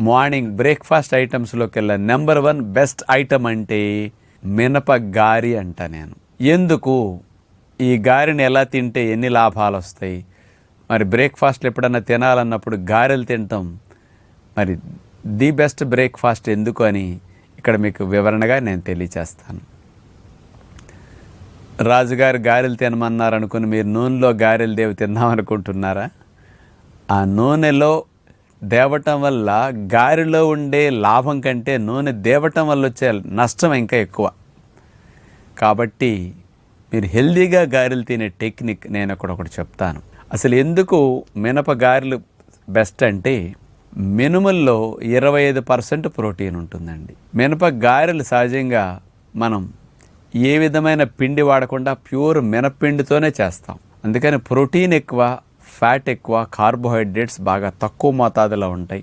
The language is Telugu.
మార్నింగ్ బ్రేక్ఫాస్ట్ ఐటమ్స్లోకి వెళ్ళా నెంబర్ వన్ బెస్ట్ ఐటమ్ అంటే మినప గారి అంట నేను. ఎందుకు? ఈ గారెని ఎలా తింటే ఎన్ని లాభాలు వస్తాయి మరి బ్రేక్ఫాస్ట్లు ఎప్పుడన్నా తినాలన్నప్పుడు గారెలు తింటాం. మరి ది బెస్ట్ బ్రేక్ఫాస్ట్ ఎందుకు అని ఇక్కడ మీకు వివరణగా నేను తెలియచేస్తాను. రాజుగారు గారెలు తినమన్నారు అనుకుని మీరు నూనెలో గారెలు దేవి తిందాం అనుకుంటున్నారా ఆ నూనెలో దేవటం వల్ల గారెలో ఉండే లాభం కంటే నూనె దేవటం వల్ల వచ్చే నష్టం ఇంకా ఎక్కువ. కాబట్టి మీరు హెల్దీగా గారెలు తినే టెక్నిక్ నేను అక్కడ ఒకటి చెప్తాను. అసలు ఎందుకు మినప గారెలు బెస్ట్ అంటే మినుముల్లో ఇరవై ఐదు పర్సెంట్ ప్రోటీన్ ఉంటుందండి. మినప గారెలు సహజంగా మనం ఏ విధమైన పిండి వాడకుండా ప్యూర్ మినపిండితోనే చేస్తాం. అందుకని ప్రోటీన్ ఎక్కువ ఫ్యాట్ ఎక్కువ కార్బోహైడ్రేట్స్ బాగా తక్కువ మోతాదులో ఉంటాయి.